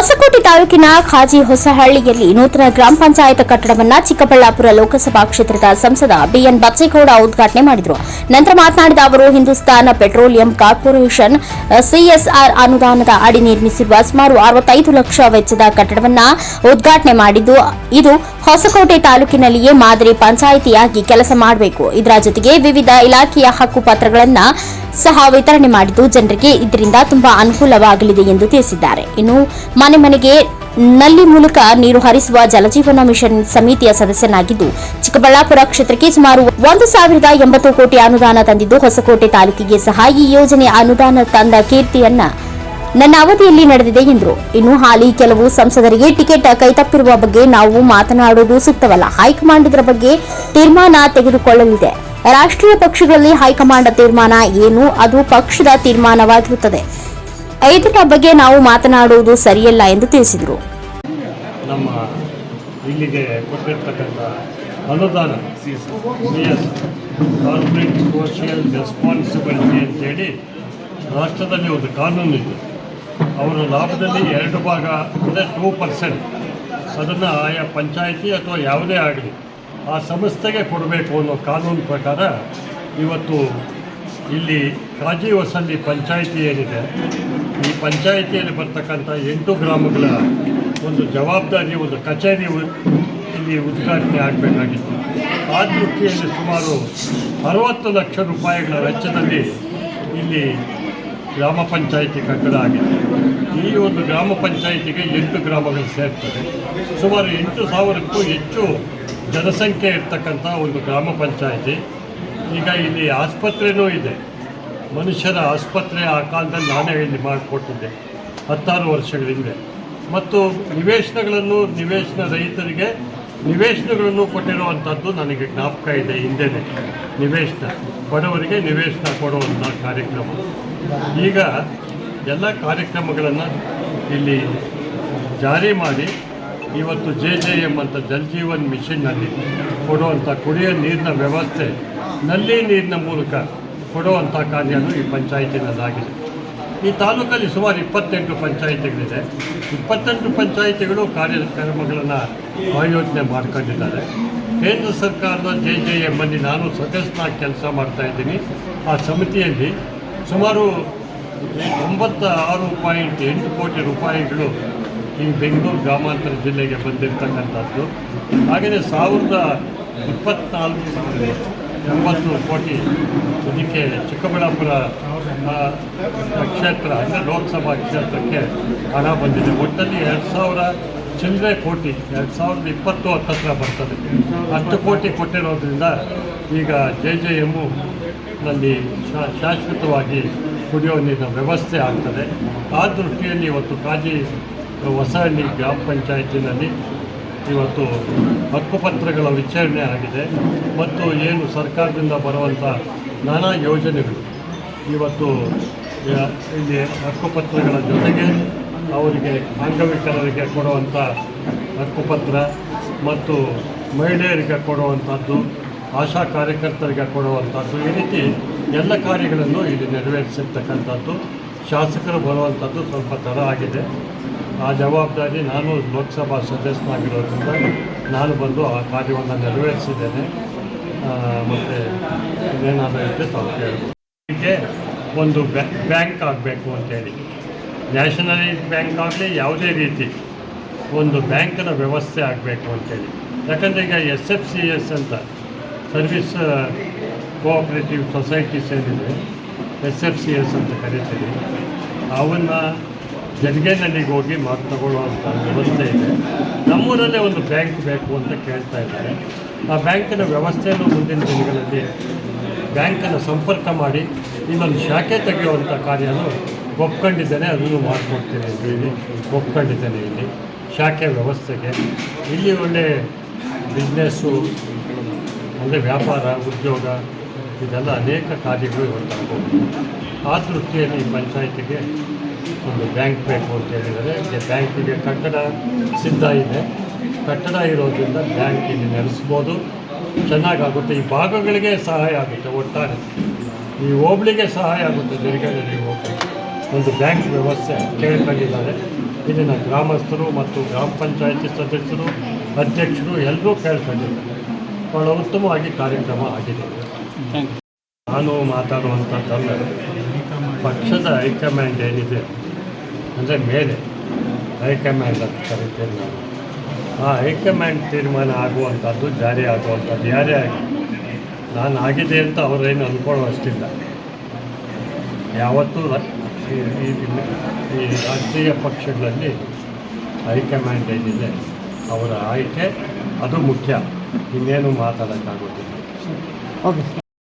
ಹೊಸಕೋಟೆ ತಾಲೂಕಿನ ಖಾಜಿ ಹೊಸಹಳ್ಳಿಯಲ್ಲಿ ನೂತನ ಗ್ರಾಮ ಪಂಚಾಯತ್ ಕಟ್ಟಡವನ್ನ ಚಿಕ್ಕಬಳ್ಳಾಪುರ ಲೋಕಸಭಾ ಕ್ಷೇತ್ರದ ಸಂಸದ ಬಿಎನ್ ಬಚ್ಚೇಗೌಡ ಉದ್ಘಾಟನೆ ಮಾಡಿದರು. ನಂತರ ಮಾತನಾಡಿದ ಅವರು, ಹಿಂದೂಸ್ತಾನ್ ಪೆಟ್ರೋಲಿಯಂ ಕಾರ್ಪೊರೇಷನ್ ಸಿಎಸ್ಆರ್ ಅನುದಾನದ ಅಡಿ ನಿರ್ಮಿಸಿರುವ ಸುಮಾರು ಅರವತ್ತೈದು ಲಕ್ಷ ವೆಚ್ಚದ ಕಟ್ಟಡವನ್ನ ಉದ್ಘಾಟನೆ ಮಾಡಿದ್ದು, ಇದು ಹೊಸಕೋಟೆ ತಾಲೂಕಿನಲ್ಲಿಯೇ ಮಾದರಿ ಪಂಚಾಯಿತಿಯಾಗಿ ಕೆಲಸ ಮಾಡಬೇಕು. ಇದರ ಜೊತೆಗೆ ವಿವಿಧ ಇಲಾಖೆಯ ಹಕ್ಕುಪತ್ರಗಳನ್ನ ಸಹ ವಿತರಣೆ ಮಾಡಿದ್ದು ಜನರಿಗೆ ಇದರಿಂದ ತುಂಬಾ ಅನುಕೂಲವಾಗಲಿದೆ ಎಂದು ತಿಳಿಸಿದ್ದಾರೆ. ಇನ್ನು ಮನೆ ಮನೆಗೆ ನಲ್ಲಿ ಮೂಲಕ ನೀರು ಹರಿಸುವ ಜಲಜೀವನ ಮಿಷನ್ ಸಮಿತಿಯ ಸದಸ್ಯನಾಗಿದ್ದು, ಚಿಕ್ಕಬಳ್ಳಾಪುರ ಕ್ಷೇತ್ರಕ್ಕೆ ಸುಮಾರು ಒಂದು ಸಾವಿರದ ಎಂಬತ್ತು ಕೋಟಿ ಅನುದಾನ ತಂದಿದ್ದು, ಹೊಸಕೋಟೆ ತಾಲೂಕಿಗೆ ಸಹ ಈ ಯೋಜನೆ ಅನುದಾನ ತಂದ ಕೀರ್ತಿಯನ್ನ ನನ್ನ ಅವಧಿಯಲ್ಲಿ ನಡೆದಿದೆ ಎಂದರು. ಇನ್ನು ಹಾಲಿ ಕೆಲವು ಸಂಸದರಿಗೆ ಟಿಕೆಟ್ ಕೈತಪ್ಪಿರುವ ಬಗ್ಗೆ ನಾವು ಮಾತನಾಡುವುದು ಸೂಕ್ತವಲ್ಲ. ಹೈಕಮಾಂಡ್ ಇದರ ಬಗ್ಗೆ ತೀರ್ಮಾನ ತೆಗೆದುಕೊಳ್ಳಲಿದೆ. ರಾಷ್ಟ್ರೀಯ ಪಕ್ಷಗಳಲ್ಲಿ ಹೈಕಮಾಂಡ್ ತೀರ್ಮಾನ ಏನು? ಅದು ಪಕ್ಷದ ತೀರ್ಮಾನವಾಗಿರುತ್ತದೆ. ಇದರ ಬಗ್ಗೆ ನಾವು ಮಾತನಾಡುವುದು ಸರಿಯಲ್ಲ ಎಂದು ತಿಳಿಸಿದರು. ನಮ್ಮ ಇಲ್ಲಿಗೆ ಕೊಟ್ಟಿರ್ತಕ್ಕಂಥ ಅನುದಾನ ಕಾರ್ಪೊರೇಟ್ ಸೋಷಿಯಲ್ ರೆಸ್ಪಾನ್ಸಿಬಿಲಿಟಿ ಅಂತೇಳಿ ರಾಷ್ಟ್ರದಲ್ಲಿ ಒಂದು ಕಾನೂನು ಇದೆ. ಅವರ ಲಾಭದಲ್ಲಿ ಎರಡು ಭಾಗ ಅಂದರೆ ಟೂ ಪರ್ಸೆಂಟ್ ಅದನ್ನು ಆಯಾ ಪಂಚಾಯಿತಿ ಅಥವಾ ಯಾವುದೇ ಆಗಲಿ ಆ ಸಂಸ್ಥೆಗೆ ಕೊಡಬೇಕು ಅನ್ನೋ ಕಾನೂನು ಪ್ರಕಾರ ಇವತ್ತು ಇಲ್ಲಿ ಕಾಜಿ ಹೊಸಲ್ಲಿ ಪಂಚಾಯಿತಿ ಏನಿದೆ, ಈ ಪಂಚಾಯಿತಿಯಲ್ಲಿ ಬರ್ತಕ್ಕಂಥ ಎಂಟು ಗ್ರಾಮಗಳ ಒಂದು ಜವಾಬ್ದಾರಿ, ಒಂದು ಕಚೇರಿ ಇಲ್ಲಿ ಉದ್ಘಾಟನೆ ಆಗಬೇಕಾಗಿತ್ತು. ಆ ದೃಷ್ಟಿಯಲ್ಲಿ ಸುಮಾರು ಅರವತ್ತು ಲಕ್ಷ ರೂಪಾಯಿಗಳ ವೆಚ್ಚದಲ್ಲಿ ಇಲ್ಲಿ ಗ್ರಾಮ ಪಂಚಾಯಿತಿ ಕಟ್ಟಡ ಆಗಿದೆ. ಈ ಒಂದು ಗ್ರಾಮ ಪಂಚಾಯಿತಿಗೆ ಎಂಟು ಗ್ರಾಮಗಳು ಸೇರ್ತದೆ ಸುಮಾರು ಎಂಟು ಸಾವಿರಕ್ಕೂ ಹೆಚ್ಚು ಜನಸಂಖ್ಯೆ ಇರ್ತಕ್ಕಂಥ ಒಂದು ಗ್ರಾಮ ಪಂಚಾಯಿತಿ, ಈಗ ಇಲ್ಲಿ ಆಸ್ಪತ್ರೆನೂ ಇದೆ. ಮನುಷ್ಯರ ಆಸ್ಪತ್ರೆ ಆ ಕಾಲದಲ್ಲಿ ನಾನೇ ಇಲ್ಲಿ ಮಾಡಿಕೊಟ್ಟಿದ್ದೆ, ಹತ್ತಾರು ವರ್ಷಗಳ ಹಿಂದೆ. ಮತ್ತು ನಿವೇಶನಗಳನ್ನು ನಿವೇಶನ ರೈತರಿಗೆ, ನಿವೇಶನಗಳನ್ನು ಕೊಟ್ಟಿರುವಂಥದ್ದು ನನಗೆ ಜ್ಞಾಪಕ ಇದೆ ಹಿಂದೆನೆ. ನಿವೇಶನ, ಬಡವರಿಗೆ ನಿವೇಶನ ಕೊಡುವಂಥ ಕಾರ್ಯಕ್ರಮ. ಈಗ ಎಲ್ಲ ಕಾರ್ಯಕ್ರಮಗಳನ್ನು ಇಲ್ಲಿ ಜಾರಿ ಮಾಡಿ ಇವತ್ತು ಜೆ ಜೆ ಎಂ ಅಂತ ಜಲ್ ಜೀವನ್ ಮಿಷನ್ನಲ್ಲಿ ಕೊಡುವಂಥ ಕುಡಿಯೋ ನೀರಿನ ವ್ಯವಸ್ಥೆ, ನಲ್ಲಿ ನೀರಿನ ಮೂಲಕ ಕೊಡುವಂಥ ಕಾರ್ಯನೂ ಈ ಪಂಚಾಯಿತಿನಲ್ಲಾಗಿದೆ ಈ ತಾಲೂಕಲ್ಲಿ ಸುಮಾರು ಇಪ್ಪತ್ತೆಂಟು ಪಂಚಾಯಿತಿಗಳಿದೆ. ಇಪ್ಪತ್ತೆಂಟು ಪಂಚಾಯಿತಿಗಳು ಕಾರ್ಯಕ್ರಮಗಳನ್ನು ಆಯೋಜನೆ ಮಾಡ್ಕೊಂಡಿದ್ದಾರೆ. ಕೇಂದ್ರ ಸರ್ಕಾರದ ಜೆ ಜೆ ಎಮ್ಮಲ್ಲಿ ನಾನು ಸದಸ್ಯನಾಗಿ ಕೆಲಸ ಮಾಡ್ತಾಯಿದ್ದೀನಿ ಆ ಸಮಿತಿಯಲ್ಲಿ ಸುಮಾರು ಒಂಬತ್ತ ಆರು ಪಾಯಿಂಟ್ ಎಂಟು ಕೋಟಿ ರೂಪಾಯಿಗಳು ಈ ಬೆಂಗಳೂರು ಗ್ರಾಮಾಂತರ ಜಿಲ್ಲೆಗೆ ಬಂದಿರತಕ್ಕಂಥದ್ದು. ಹಾಗೆಯೇ ಸಾವಿರದ ಇಪ್ಪತ್ನಾಲ್ಕು ಎಂಬತ್ತು ಕೋಟಿ ಇದಕ್ಕೆ ಚಿಕ್ಕಬಳ್ಳಾಪುರ ಕ್ಷೇತ್ರ, ಅಂದರೆ ಲೋಕಸಭಾ ಕ್ಷೇತ್ರಕ್ಕೆ ಹಣ ಬಂದಿದೆ. ಒಟ್ಟಲ್ಲಿ ಎರಡು ಸಾವಿರ ಚಿಲ್ಲರೆ ಕೋಟಿ, ಎರಡು ಸಾವಿರದ ಇಪ್ಪತ್ತು ಹತ್ತತ್ರ ಬರ್ತದೆ. ಹತ್ತು ಕೋಟಿ ಕೊಟ್ಟಿರೋದ್ರಿಂದ ಈಗ ಜೆ ಜೆ ಎಮ್ಮು ನಲ್ಲಿ ಶಾಶ್ವತವಾಗಿ ಕುಡಿಯೋ ನೀರಿನ ವ್ಯವಸ್ಥೆ ಆಗ್ತದೆ. ಆ ದೃಷ್ಟಿಯಲ್ಲಿ ಇವತ್ತು ಕಾಜಿ ಹೊಸಹಳ್ಳಿ ಗ್ರಾಮ ಪಂಚಾಯತಿನಲ್ಲಿ ಇವತ್ತು ಹಕ್ಕುಪತ್ರಗಳ ವಿಚಾರಣೆ ಆಗಿದೆ ಮತ್ತು ಏನು ಸರ್ಕಾರದಿಂದ ಬರುವಂಥ ನಾನಾ ಯೋಜನೆಗಳು ಇವತ್ತು ಇಲ್ಲಿ ಹಕ್ಕುಪತ್ರಗಳ ಜೊತೆಗೆ ಅವರಿಗೆ ಅಂಗವಿಕಲರಿಗೆ ಕೊಡುವಂಥ ಹಕ್ಕುಪತ್ರ ಮತ್ತು ಮಹಿಳೆಯರಿಗೆ ಕೊಡುವಂಥದ್ದು, ಆಶಾ ಕಾರ್ಯಕರ್ತರಿಗೆ ಕೊಡುವಂಥದ್ದು ಈ ರೀತಿ ಎಲ್ಲ ಕಾರ್ಯಗಳನ್ನು ಇಲ್ಲಿ ನೆರವೇರಿಸಿರ್ತಕ್ಕಂಥದ್ದು. ಶಾಸಕರು ಬರುವಂಥದ್ದು ಸ್ವಲ್ಪ ತಡ ಆಗಿದೆ ಆ ಜವಾಬ್ದಾರಿ ನಾನು ಲೋಕಸಭಾ ಸದಸ್ಯನಾಗಿರೋದ್ರಿಂದ ನಾನು ಬಂದು ಆ ಕಾರ್ಯವನ್ನು ನೆರವೇರಿಸಿದ್ದೇನೆ. ಮತ್ತು ಇನ್ನೇನಾದರೂ ಇದ್ದರೆ ತಾವು ಇದಕ್ಕೆ ಒಂದು ಬ್ಯಾಂಕ್ ಆಗಬೇಕು ಅಂತೇಳಿ ನ್ಯಾಷನಲೈಸ್ ಬ್ಯಾಂಕ್ ಆಗಲಿ, ಯಾವುದೇ ರೀತಿ ಒಂದು ಬ್ಯಾಂಕಿನ ವ್ಯವಸ್ಥೆ ಆಗಬೇಕು ಅಂತೇಳಿ ಯಾಕಂದರೆ ಈಗ ಎಸ್ ಎಫ್ ಸಿ ಎಸ್ ಅಂತ ಸರ್ವಿಸ್ ಕೋಆಪ್ರೇಟಿವ್ ಸೊಸೈಟೀಸ್ ಏನಿದೆ ಎಸ್ ಎಫ್ ಸಿ ಎಸ್ ಅಂತ ಕರಿತೀವಿ. ಅವನ್ನ ಜಡ್ಗೆನಲ್ಲಿಗೆ ಹೋಗಿ ಮಾತು ತಗೊಳ್ಳುವಂಥ ವ್ಯವಸ್ಥೆ ಇದೆ. ನಮ್ಮೂರಲ್ಲೇ ಒಂದು ಬ್ಯಾಂಕ್ ಬೇಕು ಅಂತ ಕೇಳ್ತಾ ಇದ್ದಾರೆ. ಆ ಬ್ಯಾಂಕಿನ ವ್ಯವಸ್ಥೆಯನ್ನು ಮುಂದಿನ ದಿನಗಳಲ್ಲಿ ಬ್ಯಾಂಕನ್ನು ಸಂಪರ್ಕ ಮಾಡಿ ಇನ್ನೊಂದು ಶಾಖೆ ತೆಗೆಯುವಂಥ ಕಾರ್ಯನೂ ಒಪ್ಕೊಂಡಿದ್ದೇನೆ. ಅದನ್ನು ಮಾಡಿಕೊಡ್ತೀನಿ ಇಲ್ಲಿ ಒಪ್ಕೊಂಡಿದ್ದೇನೆ ಇಲ್ಲಿ ಶಾಖೆ ವ್ಯವಸ್ಥೆಗೆ. ಇಲ್ಲಿ ಒಳ್ಳೆ ಬಿಸ್ನೆಸ್ಸು ಅಂದರೆ ವ್ಯಾಪಾರ, ಉದ್ಯೋಗ ಇದೆಲ್ಲ ಅನೇಕ ಕಾರ್ಯಗಳು ಇವತ್ತು ಆ ದೃಷ್ಟಿಯಲ್ಲಿ ಪಂಚಾಯತಿಗೆ ಒಂದು ಬ್ಯಾಂಕ್ ಬೇಕು ಅಂತ ಹೇಳಿದರೆ ಬ್ಯಾಂಕಿಗೆ ಕಟ್ಟಡ ಸಿದ್ಧ ಇದೆ. ಕಟ್ಟಡ ಇರೋದ್ರಿಂದ ಬ್ಯಾಂಕ್ ಇಲ್ಲಿ ನಡೆಸ್ಬೋದು ಚೆನ್ನಾಗಾಗುತ್ತೆ. ಈ ಭಾಗಗಳಿಗೆ ಸಹಾಯ ಆಗುತ್ತೆ ಒಟ್ಟಾರೆ. ಈ ಹೋಬಳಿಗೆ ಸಹಾಯ ಆಗುತ್ತೆ. ದೀರ್ಘದಲ್ಲಿ ಹೋಗಿ ಒಂದು ಬ್ಯಾಂಕ್ ವ್ಯವಸ್ಥೆ ಕೇಳ್ಕೊಂಡಿದ್ದಾರೆ. ಇದನ್ನು ಗ್ರಾಮಸ್ಥರು ಮತ್ತು ಗ್ರಾಮ ಪಂಚಾಯತಿ ಸದಸ್ಯರು, ಅಧ್ಯಕ್ಷರು ಎಲ್ಲರೂ ಕೇಳ್ಕೊಂಡಿದ್ದಾರೆ. ಭಾಳ ಉತ್ತಮವಾಗಿ ಕಾರ್ಯಕ್ರಮ ಆಗಿದೆ. ನಾನು ಮಾತಾಡುವಂಥದ್ದಲ್ಲ ಪಕ್ಷದ ಹೈಕಮಾಂಡ್ ಏನಿದೆ? ಅಂದರೆ ಮೇಲೆ ಹೈಕಮಾಂಡ್ ಅಂತ ಕರಿತೇನೆ ನಾನು. ಆ ಹೈಕಮಾಂಡ್ ತೀರ್ಮಾನ ಆಗುವಂಥದ್ದು ಜಾರಿ ಆಗುವಂಥದ್ದು ಯಾರೇ ಆಗಿ ನಾನು ಆಗಿದೆ ಅಂತ ಅವರೇನು ಅಂದ್ಕೊಳ್ಳೋ ಅಷ್ಟಿಲ್ಲ ಯಾವತ್ತೂ ಈ ರಾಷ್ಟ್ರೀಯ ಪಕ್ಷಗಳಲ್ಲಿ ಹೈಕಮಾಂಡ್ ಏನಿದೆ ಅವರ ಆಯ್ಕೆ ಅದು ಮುಖ್ಯ. ಇನ್ನೇನು ಮಾತಾಡೋಕ್ಕಾಗೋದಿಲ್ಲ. ಓಕೆ